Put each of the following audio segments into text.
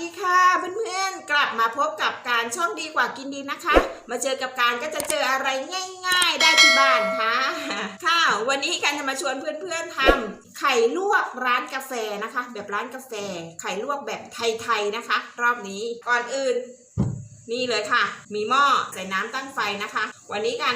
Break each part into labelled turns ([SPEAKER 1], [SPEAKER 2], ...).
[SPEAKER 1] ดีค่ะเพื่อนๆ กลับมาพบกับการช่องดีกว่ากินดีนะคะ มาเจอกับการก็จะเจออะไรง่าย ๆ ได้ที่บ้านค่ะค่ะ วันนี้การจะมาชวนเพื่อนๆทำไข่ลวกร้านกาแฟนะคะ แบบร้านกาแฟ ไข่ลวกแบบไทยๆนะคะ รอบนี้ก่อนอื่น นี่เลยค่ะ มีหม้อใส่น้ำตั้งไฟนะคะ วันนี้การ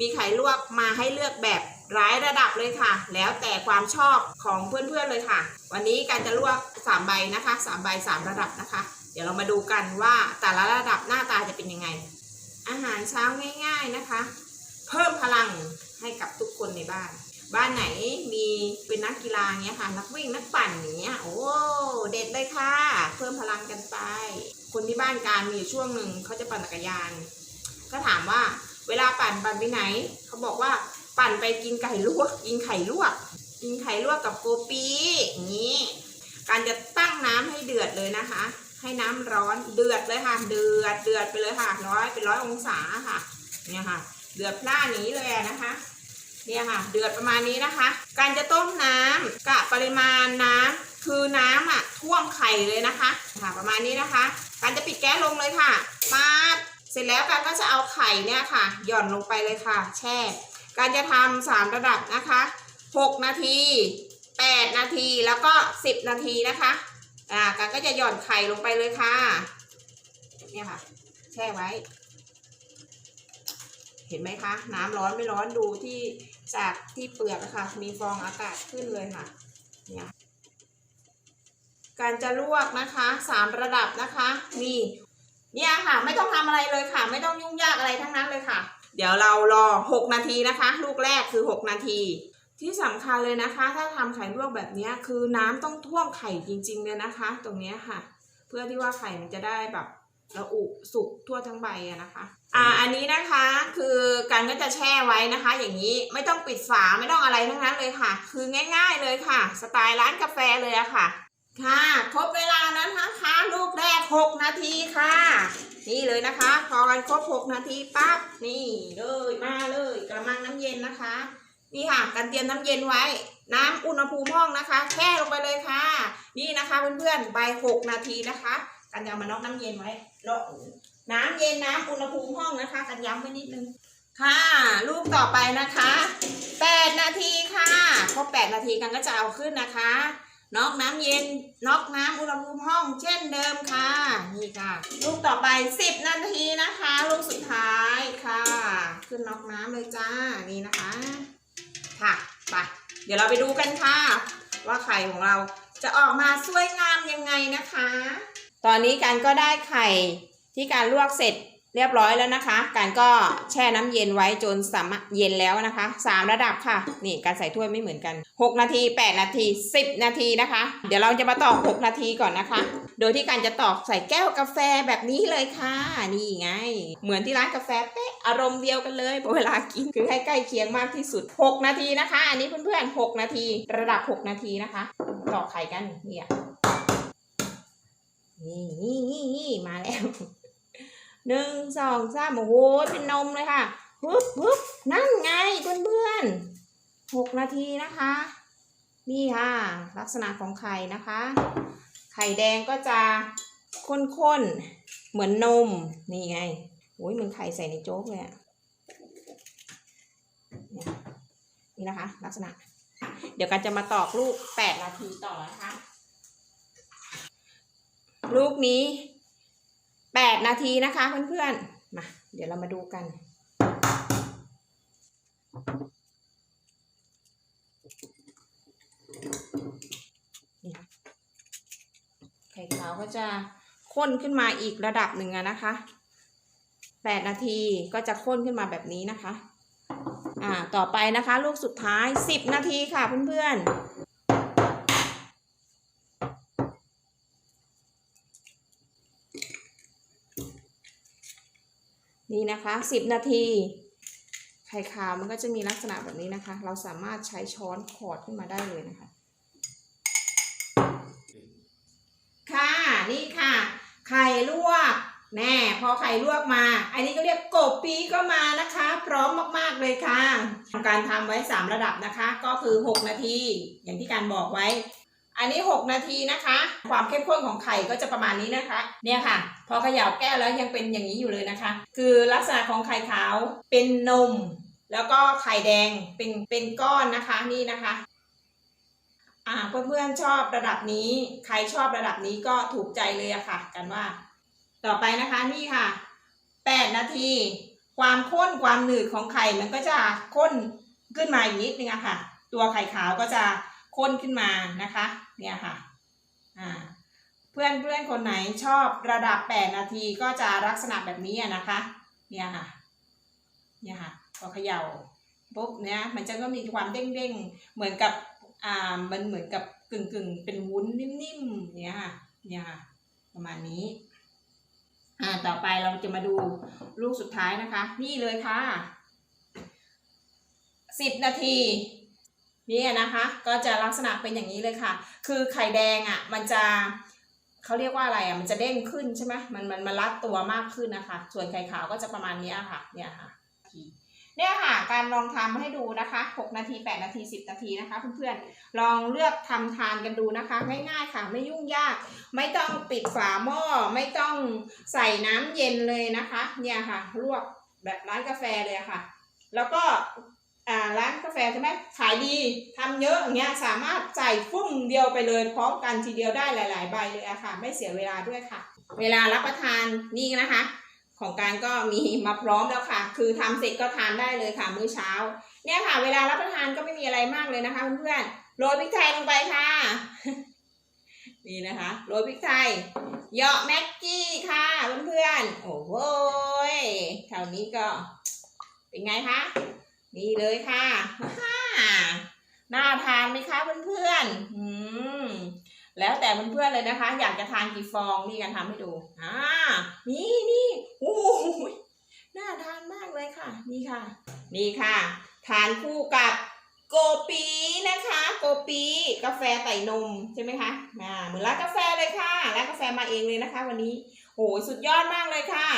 [SPEAKER 1] มีไข่ลวกมาให้เลือกแบบร้ายระดับเลยค่ะ แล้วแต่ความชอบของเพื่อนๆเลยค่ะ วันนี้การจะลวก 3ใบนะคะ3ใบ3ระดับนะคะ เดี๋ยวเรามาดูกันว่าแต่ละระดับหน้าตาจะเป็นยังไง อาหารเช้าง่าย ๆนะคะ เพิ่มพลังให้กับทุกคนในบ้าน บ้านไหนมีเป็นนักกีฬาเงี้ยค่ะ นักวิ่งนักปั่นอย่างเงี้ยโอ้เด็ดเลยค่ะ เพิ่มพลังกันไป คนที่บ้านการมีช่วงหนึ่งเขาจะปั่นจักรยาน ก็ถามว่าเวลาปั่นปั่นไปไหนเขาบอกว่าปั่นไปกินไก่ลวก กินไข่ลวก กินไข่ลวกกับโกปีอย่างนี้ การจะตั้งน้ำให้เดือดเลยนะคะ ให้น้ำร้อนเดือดเลยค่ะ เดือดเดือดไปเลยค่ะ ร้อยเป็นร้อยองศาค่ะเนี่ยค่ะ เดือดพล่านี้เลยนะคะ เนี่ยค่ะ เดือดประมาณนี้นะคะ การจะต้มน้ำกะปริมาณน้ำคือน้ำอะท่วมไข่เลยนะคะค่ะ ประมาณนี้นะคะ การจะปิดแก๊สลงเลยค่ะมาดเสร็จแล้วการก็จะเอาไข่เนี่ยค่ะ หย่อนลงไปเลยค่ะ แช่ การจะทำสามระดับนะคะ 6 นาที 8 นาทีแล้วก็ 10 นาทีนะคะ อ่าการก็จะหย่อนไข่ลงไปเลยค่ะ เนี่ยค่ะ แช่ไว้ เห็นไหมคะ น้ำร้อนไม่ร้อนดูที่จากที่เปลือกะค่ะ มีฟองอากาศขึ้นเลยค่ะ เนี่ยการจะลวกนะคะสามระดับนะคะมีเนี่ยค่ะ ไม่ต้องทำอะไรเลยค่ะ ไม่ต้องยุ่งยากอะไรทั้งนั้นเลยค่ะ เดี๋ยวเรารอ6นาทีนะคะ ลูกแรกคือ6นาที ที่สำคัญเลยนะคะ ถ้าทำไข่ลวกแบบนี้คือน้ำต้องท่วมไข่จริง ๆ เลยนะคะ ตรงนี้ค่ะ เพื่อที่ว่าไข่มันจะได้แบบระอุสุกทั่วทั้งใบนะคะ อ่า อันนี้นะคะคือการก็จะแช่ไว้นะคะ อย่างนี้ไม่ต้องปิดฝาไม่ต้องอะไรทั้งนั้นเลยค่ะ คือง่าย ๆเลยค่ะ สไตล์ร้านกาแฟเลยอะค่ะ ค่ะครบเวลานั้นนะคะลูกแรก 6 นาทีค่ะ นี่เลยนะคะ พอกันครบ 6 นาทีปั๊บนี่เลยมาเลยกระมังน้ำเย็นนะคะ นี่ค่ะการเตรียมน้ำเย็นไว้ น้ำอุณหภูมิห้องนะคะแช่ลงไปเลยค่ะ นี่นะคะเพื่อนๆใบ6นาทีนะคะ กันจะเอามาน็อกน้ำเย็นไว้ลน้ำเย็นน้ำอุณหภูมิห้องนะคะ กันย้ำไว้นิดนึงค่ะ ลูกต่อไปนะคะ8นาทีค่ะครบ8นาทีกันก็จะเอาขึ้นนะคะน็อกน้ำเย็นน็อกน้ำอุณหภูมิห้อง เช่นเดิมค่ะ นี่ค่ะ ลูกต่อไป 10 นาทีนะคะ ลูกสุดท้ายค่ะ ขึ้นน็อกน้ำเลยจ้า นี่นะคะ ไปเดี๋ยวเราไปดูกันค่ะ ว่าไข่ของเราจะออกมาสวยงามยังไงนะคะ ตอนนี้การก็ได้ไข่ที่การลวกเสร็จ เรียบร้อยแล้วนะคะ การก็แช่น้ำเย็นไว้จนสามารถเย็นแล้วนะคะสามระดับค่ะ นี่การใส่ถ้วยไม่เหมือนกัน 6 นาที 8 นาที 10 นาทีนะคะ เดี๋ยวเราจะมาตอก 6 นาทีก่อนนะคะ โดยที่การจะตอกใส่แก้วกาแฟแบบนี้เลยค่ะ นี่ไง เหมือนที่ร้านกาแฟเป๊ะอารมณ์เดียวกันเลยพอเวลากินคือให้ใกล้เคียงมากที่สุด 6 นาทีนะคะ อันนี้เพื่อนๆ6นาที ระดับ 6 นาทีนะคะตอกไข่กันเนี่ยนี่นี่นี่นี่มาแล้ว หนึ่งสองสามโอ้โหเป็นนมเลยค่ะปึ๊บปึ๊บนั่นไงเพื่อนๆหกนาทีนะคะ นี่ค่ะ ลักษณะของไข่นะคะ ไข่แดงก็จะข้นๆ เหมือนนม นี่ไงโอ้ยเหมือนไข่ใส่ในโจ๊กเลยอะเนี่ยนี่นะคะ ลักษณะ เดี๋ยวกันจะมาตอกลูกแปดนาทีต่อนะคะ ลูกนี้ แปดนาทีนะคะเพื่อนๆ มา เดี๋ยวเรามาดูกัน ไข่ขาวก็จะข้นขึ้นมาอีกระดับหนึ่งนะคะแปดนาทีก็จะข้นขึ้นมาแบบนี้นะคะ อ่า ต่อไปนะคะ ลูกสุดท้ายสิบนาทีค่ะเพื่อนๆ นี่นะคะสิบนาที ไข่ขาวมันก็จะมีลักษณะแบบนี้นะคะ เราสามารถใช้ช้อนขอดขึ้นมาได้เลยนะคะ ค่ะนี่ค่ะ ไข่ลวกแน่พอไข่ลวกมา อันนี้ก็เรียกกบปีก็มานะคะ พร้อมมากๆเลยค่ะทำการทำไว้ 3 ระดับนะคะ ก็คือ 6 นาที อย่างที่การบอกไว้ อันนี้ 6 นาทีนะคะ ความเข้มข้นของไข่ก็จะประมาณนี้นะคะ เนี่ยค่ะ พอเขย่าแก้วแล้วยังเป็นอย่างนี้อยู่เลยนะคะ คือลักษณะของไข่ขาวเป็นนม แล้วก็ไข่แดงเป็นเป็นก้อนนะคะนี่นะคะอ่าเพื่อนๆชอบระดับนี้ ใครชอบระดับนี้ก็ถูกใจเลยอะค่ะ กันว่า ต่อไปนะคะนี่ค่ะ 8 นาที ความข้นความหนืดของไข่มันก็จะข้นขึ้นมาอีกนิดนึงอะค่ะ ตัวไข่ขาวก็จะ ข้นขึ้นมานะคะ เนี่ยค่ะอ่าเพื่อนเพื่อนคนไหนชอบระดับ 8 นาทีก็จะลักษณะแบบนี้นะคะ เนี่ยค่ะ เนี่ยค่ะพอเขย่าปุ๊บเนี่ยมันจะก็มีความเด้งๆ เหมือนกับอ่ามันเหมือนกับกึ่งกึ่งๆเป็นวุ้นนิ่มๆ เนี่ยค่ะ เนี่ยค่ะ ประมาณนี้ อ่า ต่อไปเราจะมาดูลูกสุดท้ายนะคะ นี่เลยค่ะสิบนาที นี่นะคะก็จะลักษณะเป็นอย่างนี้เลยค่ะ คือไข่แดงอะมันจะเขาเรียกว่าอะไรอะมันจะเด้งขึ้นใช่ไหมมันมันมันรัดตัวมากขึ้นนะคะ ส่วนไข่ขาวก็จะประมาณนี้ค่ะเนี่ยค่ะเนี่ยค่ะการลองทำให้ดูนะคะ 6 นาที 8 นาที 10 นาทีนะคะ เพื่อนๆ ลองเลือกทำทานกันดูนะคะ ง่ายๆค่ะ ไม่ยุ่งยาก ไม่ต้องปิดฝาหม้อ ไม่ต้องใส่น้ำเย็นเลยนะคะ เนี่ยค่ะ ลวกแบบร้านกาแฟเลยค่ะ แล้วก็ อ่าร้านกาแฟใช่ไหมขายดีทำเยอะอย่างเงี้ยสามารถใส่ฟุ้งเดียวไปเลยพร้อมกันทีเดียวได้หลาย ๆ ใบเลยอะค่ะ ไม่เสียเวลาด้วยค่ะ เวลารับประทานนี่นะคะ ของการก็มีมาพร้อมแล้วค่ะ คือทำเสร็จก็ทานได้เลยค่ะมื้อเช้า เนี่ยค่ะ เวลารับประทานก็ไม่มีอะไรมากเลยนะคะเพื่อนๆโรยพริกไทยลงไปค่ะ นี่นะคะโรยพริกไทยเหยาะแม็กกี้ค่ะเพื่อนๆโอ้โหยแถวนี้ก็เป็นไงคะ นี่เลยค่ะฮ่าน่าทานไหมคะเพื่อนๆอืมแล้วแต่เพื่อนๆเลยนะคะ อยากจะทานกี่ฟองนี่กันทำให้ดูอ่านี่นี่โอ้ยน่าทานมากเลยค่ะ นี่ค่ะ นี่ค่ะ ทานคู่กับโกปีนะคะ โกปีกาแฟใส่นมใช่ไหมคะอ่าเหมือนร้านกาแฟเลยค่ะร้านกาแฟมาเองเลยนะคะ วันนี้ โอ้ยสุดยอดมากเลยค่ะ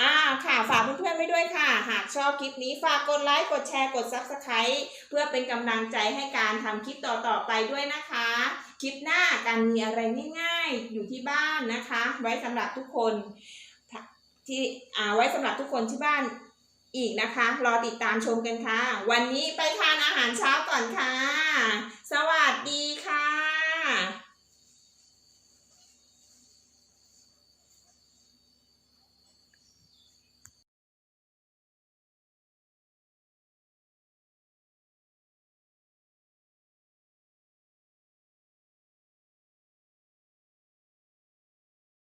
[SPEAKER 1] อ่า ค่ะ ฝากเพื่อนๆไว้ด้วยค่ะ หากชอบคลิปนี้ฝากกดไลค์ กดแชร์ กด Subscribe เพื่อเป็นกำลังใจให้การทำคลิปต่อๆไปด้วยนะคะ คลิปหน้าการมีอะไรง่ายๆ อยู่ที่บ้านนะคะ ไว้สำหรับทุกคน ที่ อ่า ไว้สำหรับทุกคนที่บ้านอีกนะคะ รอติดตามชมกันค่ะ วันนี้ไปทานอาหารเช้าก่อนค่ะ สวัสดีค่ะ